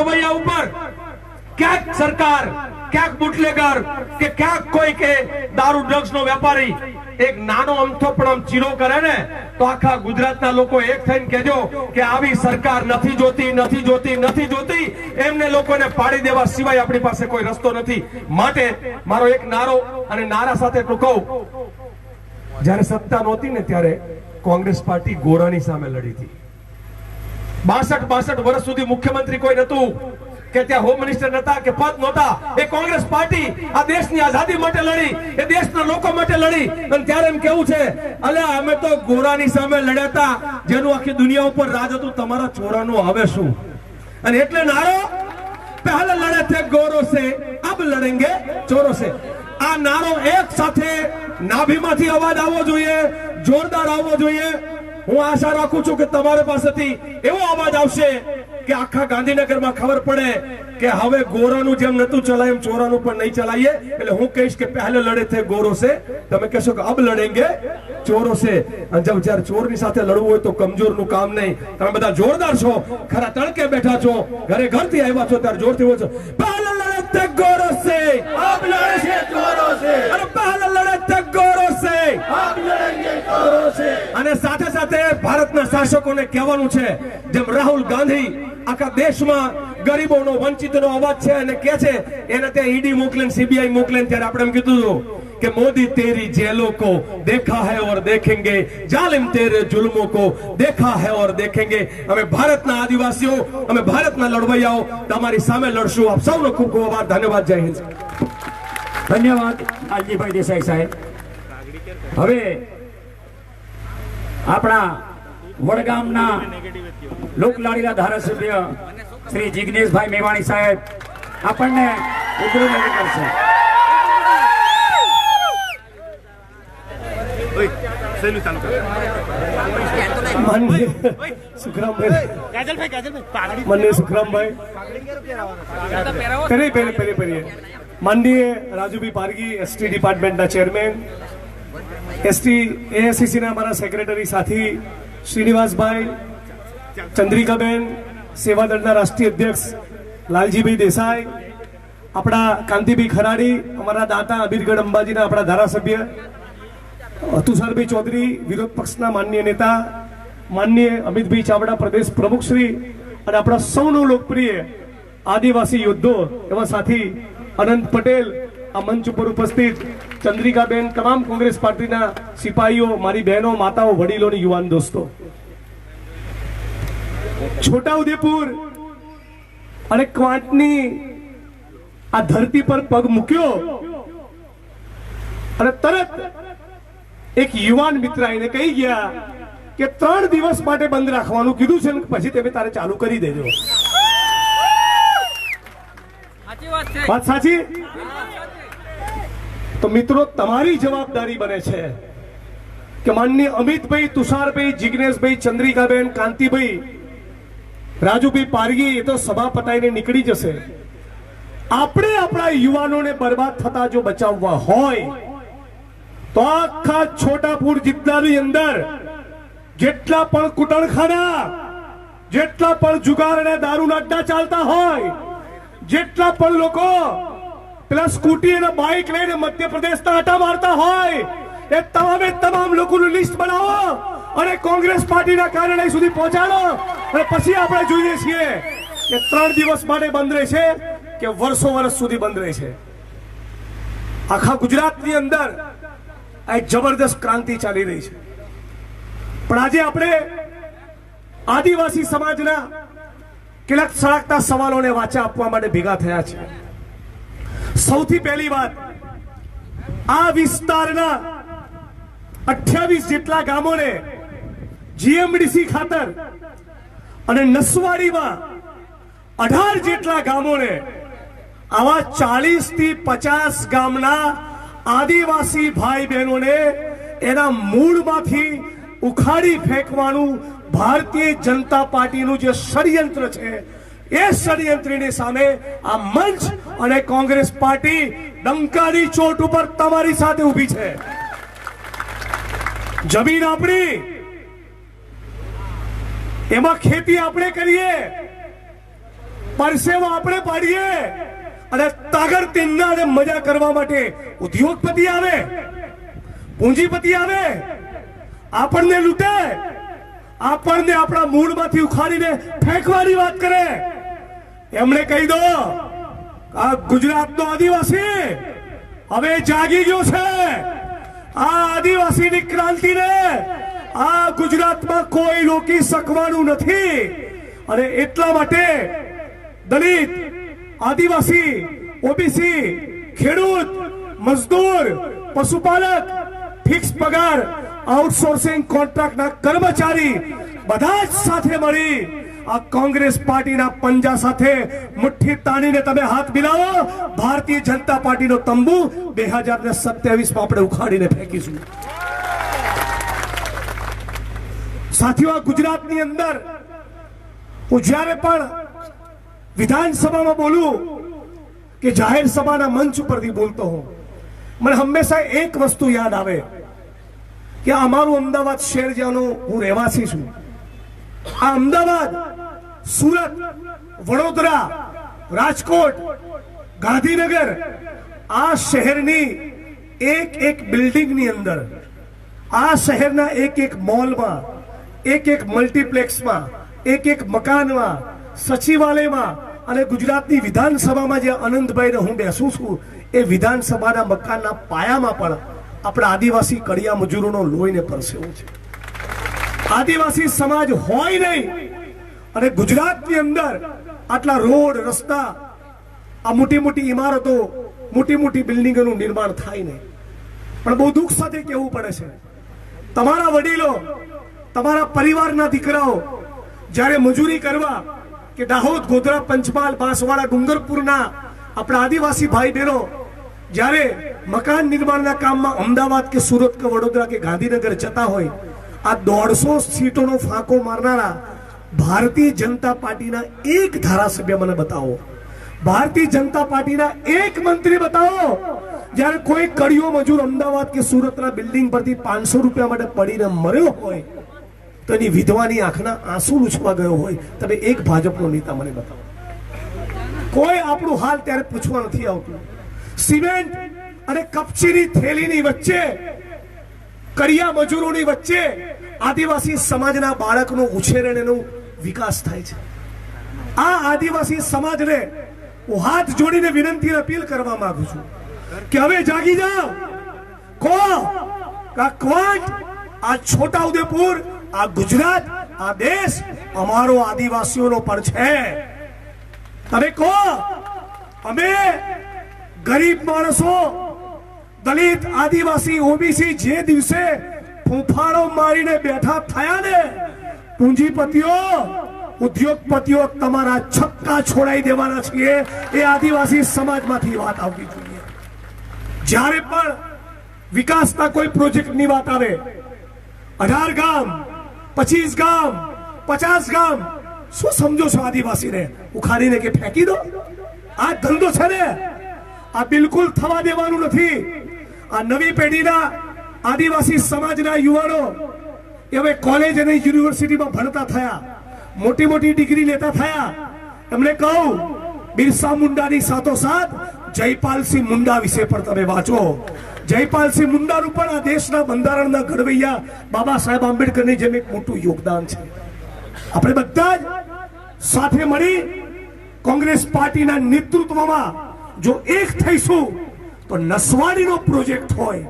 રવૈયા ઉપર ક્યાંક સરકાર, ક્યાંક બુટલેગર કે ક્યાંક કોઈ કે દારૂ ડ્રગ્સ નો વેપારી એક નાનો અમથો પણ આમ ચીરો કરે ને, તો આખા ગુજરાતના લોકો એક થઈને કહેજો કે આવી સરકાર નથી જોતી નથી જોતી નથી જોતી. એમને લોકોને પાડી દેવા સિવાય આપણી પાસે કોઈ રસ્તો નથી. માટે મારો એક નારો અને નારા સાથે કહું, જ્યારે સત્તા નહોતી ને ત્યારે કોંગ્રેસ પાર્ટી ગોરાની સામે લડી હતી. બાસઠ બાસઠ વર્ષ સુધી મુખ્યમંત્રી કોઈ નતું કે ત્યાં હોમ મિનિસ્ટર નતા કે પદ નહોતા. એ કોંગ્રેસ પાર્ટી આ દેશની આઝાદી માટે લડી, એ દેશના લોકો માટે લડી. અને ત્યારે એમ કેવું છે અલે અમે તો ગોરાની સામે લડ્યાતા જેનું આખી દુનિયા ઉપર રાજ હતું, તમારા છોરાનું હવે શું? અને એટલે નારો, પહેલા લડે થે ગોરો સે અબ લડેંગે, ચોરો સે આ નારો એક સાથે નાભીમાંથી અવાજ આવવો જોઈએ, જોરદાર આવવો જોઈએ. હું આશા રાખું છું કે તમારી પાસેથી એવો અવાજ આવશે કે આખા ગાંધીનગરમાં ખબર પડે કે હવે ગોરાનું જેમ નતું ચલાય એમ ચોરાનું પણ નહીં ચલાવીએ એટલે હું કહીશ કે પહેલે લડે થે ગોરો સે તમે કહેશો કે અબ લડેંગે ચોરો સે જબ જ્યારે ચોરની સાથે લડવું હોય તો કમજોરનું કામ નહીં. તમે બધા જોરદાર છો. ખરા તડકે બેઠા છો. ઘરે ઘરથી આવ્યા છો ત્યારે જોરથી બોલશો પહેલે લડે ગોરો સે અબ લડે છે ચોરો સે અરે પહેલે લડે અને સાથે સાથે ભારતના શાસકોને કહેવાનું છે જેમ રાહુલ ગાંધી આખા દેશમાં ગરીબોનો વંચિતનો અવાજ છે અને કે છે એને ત્યાં ઈડી મોકલે સીબીઆઈ મોકલે ત્યારે આપણે એમ કીધું હતું કે મોદી તેરી જેલો કો દેખા હૈ ઓર દેખેંગે જાલિમ તેરે જુલ્મો કો દેખા હૈ ઓર દેખેંગે. અમે ભારતના આદિવાસીઓ અમે ભારતના લડવૈયાઓ તમારી સામે લડશું. આપ સૌનો ખૂબ ખૂબ આભાર. ધન્યવાદ. જય હિન્દ. ધન્યવાદ આજીભાઈ દેસાઈ સાહેબ. હવે આપણા વડગામના લોકલાડીલા ધારાસભ્ય શ્રી જિગ્નેશભાઈ મેવાણી સાહેબ આપણને રજૂ કરશે. માનનીય રાજુભાઈ પારગી એસટી ડિપાર્ટમેન્ટના ચેરમેન એસટી, એએસસીસીના અમારા સેક્રેટરી સાથી શ્રીનિવાસભાઈ, ચંદ્રિકાબેન, સેવાદળના રાષ્ટ્રીય અધ્યક્ષ લાલજીભાઈ દેસાઈ, આપણા કાંતિભાઈ ખરાડી, અમારા દાતા અબીરગઢ અંબાજીના આપણા ધારાસભ્ય તુષારભાઈ ચૌધરી, વિરોધ પક્ષના માન્ય નેતા માન્ય અમિતભાઈ ચાવડા, પ્રદેશ પ્રમુખ શ્રી અને આપણા સૌનો લોકપ્રિય આદિવાસી યોદ્ધો, એવા સાથી અનંત પટેલ આ મંચ ઉપર ઉપસ્થિત ચંદ્રિકાબેન તમામ કોંગ્રેસ પાર્ટીના સિપાહીઓ મારી બહેનો માતાઓ વડીલો યુવાન દોસ્તો. છોટાઉદેપુર અને ક્વાંટની આ ધરતી પર પગ મૂક્યો અને તરત એક યુવાન મિત્ર એને કહી ગયા કે ત્રણ દિવસ માટે બંધ રાખવાનું કીધું છે પછી તમે તારે ચાલુ કરી દેજો. વાત સાચી? તો મિત્રો, તમારી જવાબદારી બને છે કે માનની અમિતભાઈ તુષારભાઈ, જિગ્નેશભાઈ, ચંદ્રિકાબેન, કાંતિભાઈ, રાજુભાઈ પારગી, એ તો સભા પતાઈને નીકળી જશે. આપણે આપણા યુવાનોને બરબાદ થતા જો બચાવવા હોય, તો આખા છોટાપુર જિલ્લાની અંદર જેટલા પણ કુટણખાના, જેટલા પણ જુગાર અને દારૂના અડ્ડા ચાલતા હોય, જેટલા પણ લોકો પેલા સ્કૂટી અને બાઇક લઈને મધ્યપ્રદેશના આટા મારતા હોય એ તમામે તમામ લોકોનું લિસ્ટ બનાવો અને કોંગ્રેસ પાર્ટીના કાર્યાલય સુધી પહોંચાડો અને પછી આપણે જોઈએ છીએ કે ત્રણ દિવસ માટે બંધ રહે છે કે વર્ષો વર્ષ સુધી બંધ રહે છે આખા ગુજરાતની અંદર આ જબરદસ્ત ક્રાંતિ ચાલી રહી છે પણ આજે આપણે આદિવાસી સમાજના કેટલાક સળગતા સવાલોને વાચા આપવા માટે ભેગા થયા છે સૌથી પહેલી વાત, આ વિસ્તારના અઠ્યાવીસ જેટલા ગામોને જીએમડીસી ખાતર અને નસવાડીમાં અઢાર જેટલા ગામોને આવા ચાલીસથી પચાસ ગામના આદિવાસી ભાઈ બહેનોને એના મૂળમાંથી ઉખાડી ફેંકવાનું ભારતીય જનતા પાર્ટીનું જે ષડયંત્ર છે, એ ષડયંત્રની સામે આ મંચ અને કોંગ્રેસ પાર્ટી ડંકાની ચોટ ઉપર તમારી સાથે ઊભી છે. જમીન આપણી, એમાં ખેતી આપણે કરીએ, પરસેવો આપણે પાડીએ, અને તાગર તિન્ના મજા કરવા માટે ઉદ્યોગપતિ આવે, પૂંજીપતિ આવે, આપણને લૂંટે, આપણને આપણા મૂળમાંથી ઉખાડીને ફેંકવાની વાત કરે. એમણે કહી દો આ ગુજરાતનો આદિવાસી હવે જાગી ગયો છે. આ આદિવાસીની ક્રાંતિને આ ગુજરાતમાં કોઈ રોકી શકવાનું નથી. અને એટલા માટે દલિત, આદિવાસી, ઓબીસી, ખેડૂત, મજદૂર, પશુપાલક, ફિક્સ પગાર, આઉટસોર્સિંગ કોન્ટ્રાક્ટના કર્મચારી બધા જ સાથે મળી આ કોંગ્રેસ પાર્ટીના પંજા સાથે મુઠ્ઠી તાણીને તમે હાથ મિલાવો. ભારતીય જનતા પાર્ટીનો તંબુ બે હજાર ને સત્યાવીસમાં આપણે ઉખાડીને ફેંકીશું. સાથીઓ ગુજરાતની અંદર હું જ્યારે પણ વિધાનસભામાં બોલું કે જાહેર સભાના મંચ ઉપરથી બોલતો હું મને હંમેશા એક વસ્તુ યાદ આવે કે અમારું અમદાવાદ શહેર જ્યાંનું હું રહેવાસી છું આ અમદાવાદ, સુરત, વડોદરા, રાજકોટ, ગાંધીનગર આ શહેરની એક એક બિલ્ડિંગની અંદર, આ શહેરના એક એક મોલમાં, એક એક મલ્ટીપ્લેક્સમાં, એક એક મકાનમાં, સચિવાલયમાં અને ગુજરાતની વિધાનસભામાં જે આનંદભાઈને હું બેસું છું, એ વિધાનસભાના મકાનના પાયામાં પણ આપણા આદિવાસી કડિયા મજૂરોનો લોહીને પરસેવો છે. આદિવાસી સમાજ હોય નહીં. અને ગુજરાતની અંદર આટલા રોડ, રસ્તા, આ મોટી મોટી ઇમારતો, મોટી મોટી બિલ્ડિંગોનું નિર્માણ થાય નહીં. પણ બહુ દુઃખ સાથે કહેવું પડે છે. તમારા વડીલો, તમારા પરિવારના દીકરાઓ, જ્યારે મજૂરી કરવા કે દાહોદ, ગોધરા, પંચમહાલ, બાંસવાડા, ડુંગરપુરના આપણા આદિવાસી ભાઈ બહેનો, જ્યારે મકાન નિર્માણના કામમાં અમદાવાદ કે સુરત કે વડોદરા કે ગાંધીનગર જતા હોય આ દોઢસો સીટોનો ફાંકો મારનારા ભારતીય જનતા પાર્ટીના એક ધારાસભ્ય મને બતાવો. ભારતીય જનતા પાર્ટીના એક મંત્રી બતાવો. જ્યારે કોઈ કડિયો મજૂર અમદાવાદ કે સુરતના બિલ્ડિંગ પરથી પાંચસો રૂપિયા માટે પડીને મર્યો હોય, તો એની વિધવાની આંખના આંસુ લૂછવા ગયો હોય, તમે એક ભાજપનો નેતા મને બતાવો. કોઈ આપણું હાલ ત્યારે પૂછવા નથી આવતું. સિમેન્ટ અને કપચીની થેલીની વચ્ચે કડિયા મજૂરોની વચ્ચે આદિવાસી સમાજના બાળકનો ઉછેર અને એનો વિકાસ થાય છે. આ આદિવાસી સમાજને હું હાથ જોડીને વિનંતી અપીલ કરવા માંગુ છું કે હવે જાગી જાઓ. કો આ ક્વાંટ, આ છોટા ઉદેપુર આ ગુજરાત, આ દેશ અમારો આદિવાસીઓનો પણ છે. તમે કહો, અમે ગરીબ માણસો દલિત, આદિવાસી, ઓબીસી જે દિવસે ફૂંફાળો મારીને બેઠા થયા ને, પૂંજીપતિઓ, ઉદ્યોગપતિઓ તમારા છક્કા છોડાઈ દેવાના છીએ. એ આદિવાસી સમાજમાંથી વાત આવવી જોઈએ. જ્યારે પણ વિકાસના કોઈ પ્રોજેક્ટની વાત આવે, અઢાર ગામ, પચીસ ગામ, પચાસ ગામ, શું સમજો છો આદિવાસીને? ઉખાડીને કે ફેંકી દો? આ ધંધો છે ને, આ બિલકુલ થવા દેવાનું નથી. આ નવી પેઢીના આદિવાસી સમાજના યુવાનો એ હવે કોલેજ અને યુનિવર્સિટીમાં ભણતા થયા. મોટી મોટી ડિગ્રી લેતા થયા. એમને કહું બિરસા મુંડાની સાથોસાથ જયપાલસિંહ મુંડા વિશે પણ તમે વાંચો. જયપાલસિંહ મુંડાનું પણ આ દેશના બંધારણના ઘડવૈયા બાબા સાહેબ આંબેડકરની જેમ એક મોટું યોગદાન છે. આપણે બધા જ સાથે મળી કોંગ્રેસ પાર્ટીના નેતૃત્વમાં જો એક થઈશું તો નસવાડીનો પ્રોજેક્ટ હોય,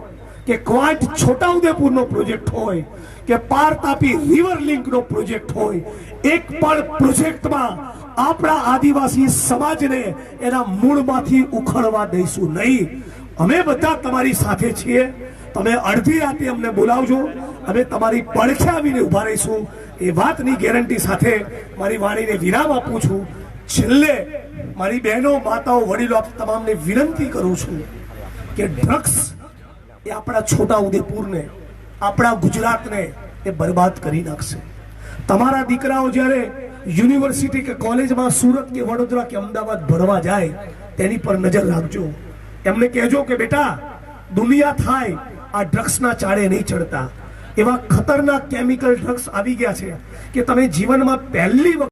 કે ક્વાંટ છોટાઉદેપુરનો પ્રોજેક્ટ હોય, કે પાર તાપી રિવર લિંકનો પ્રોજેક્ટ હોય, એક પણ પ્રોજેક્ટમાં આપણા આદિવાસી સમાજને એના મૂળમાંથી ઉખડવા દઈશું નહીં. અમે બધા તમારી સાથે છીએ. તમે અડધી રાતે અમને બોલાવજો. અમે તમારી પડખે આવીને ઊભા રહીશું. એ વાતની ગેરંટી સાથે મારી વાણીને વિરામ આપું છું. છેલ્લે મારી બહેનો, માતાઓ, વડીલો, આપ તમામને વિનંતી કરું છું કે ડ્રગ્સ એ આપણા છોટા ઉદેપુરને, આપણા ગુજરાતને એ બરબાદ કરી નાખશે. તમારા દીકરાઓ જ્યારે યુનિવર્સિટી કે કોલેજમાં સુરત કે વડોદરા કે અમદાવાદ ભણવા જાય, તેની પર નજર રાખજો. એમને કહેજો કે, બેટા, દુનિયા થાય, આ ડ્રગ્સના ચાળે નહીં ચડતા. એવા ખતરનાક કેમિકલ ડ્રગ્સ આવી ગયા છે કે તમે જીવનમાં પહેલી વખત